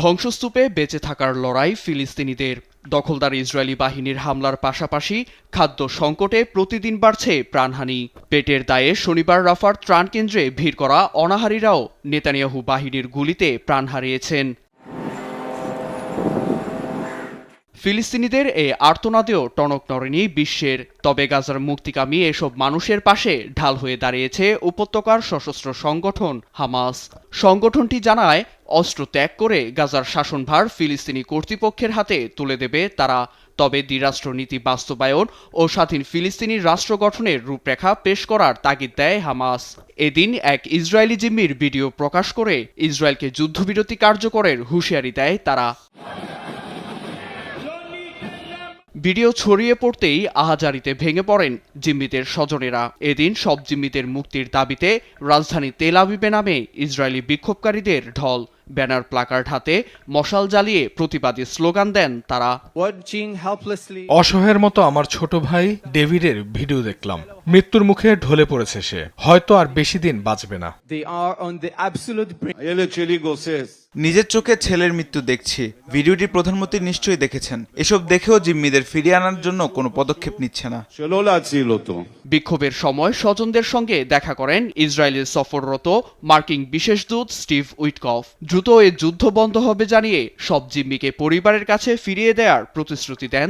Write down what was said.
ধ্বংসস্তূপে বেঁচে থাকার লড়াই ফিলিস্তিনিদের। দখলদার ইসরায়েলি বাহিনীর হামলার পাশাপাশি খাদ্য সংকটে প্রতিদিন বাড়ছে প্রাণহানি। পেটের দায়ে শনিবার রাফার ত্রাণ কেন্দ্রে ভিড় করা অনাহারীরাও নেতানিয়াহু বাহিনীর গুলিতে প্রাণ হারিয়েছেন। ফিলিস্তিনিদের এই আর্তনাদেও টনক নড়েনি বিশ্বের। তবে গাজার মুক্তিকামী এসব মানুষের পাশে ঢাল হয়ে দাঁড়িয়েছে উপত্যকার সশস্ত্র সংগঠন হামাস। সংগঠনটি জানায়, অস্ত্র ত্যাগ করে গাজার শাসনভার ফিলিস্তিনি কর্তৃপক্ষের হাতে তুলে দেবে তারা। তবে দ্বিরাষ্ট্রনীতি বাস্তবায়ন ও স্বাধীন ফিলিস্তিনি রাষ্ট্র গঠনের রূপরেখা পেশ করার তাগিদ দেয় হামাস। এদিন এক ইসরায়েলি জিম্মির ভিডিও প্রকাশ করে ইসরায়েলকে যুদ্ধবিরতি কার্যকরের হুঁশিয়ারি দেয় তারা। ভিডিও ছড়িয়ে পড়তেই আহাজারিতে ভেঙে পড়েন জিম্মিদের স্বজনেরা। এদিন সব জিম্মিদের মুক্তির দাবিতে রাজধানী তেল আবিবে নামে ইসরায়েলি বিক্ষোভকারীদের ঢল। ব্যানার প্লাকার্ড হাতে মশাল জ্বালিয়ে প্রতিবাদী স্লোগান দেন তারা। অসহায়ের মতো আমার ছোট ভাই ডেভিডের ভিডিও দেখলাম। মৃত্যুর মুখে ঢলে পড়েছে সে। হয়তো আর বেশি দিন বাঁচবে না। নিজের চোখে ছেলের মৃত্যু দেখছি। ভিডিওটি প্রধানমন্ত্রী নিশ্চয়ই দেখেছেন। এসব দেখেও জিম্মিদের ফিরিয়ে আনার জন্য কোনো পদক্ষেপ নিচ্ছে না। বিক্ষোভের সময় স্বজনদের সঙ্গে দেখা করেন ইসরায়েলের সফররত মার্কিন বিশেষ দূত স্টিভ উইটকফ। দ্রুত এ যুদ্ধ বন্ধ হবে জানিয়ে সব জিম্মিকে পরিবারের কাছে ফিরিয়ে দেওয়ার প্রতিশ্রুতি দেন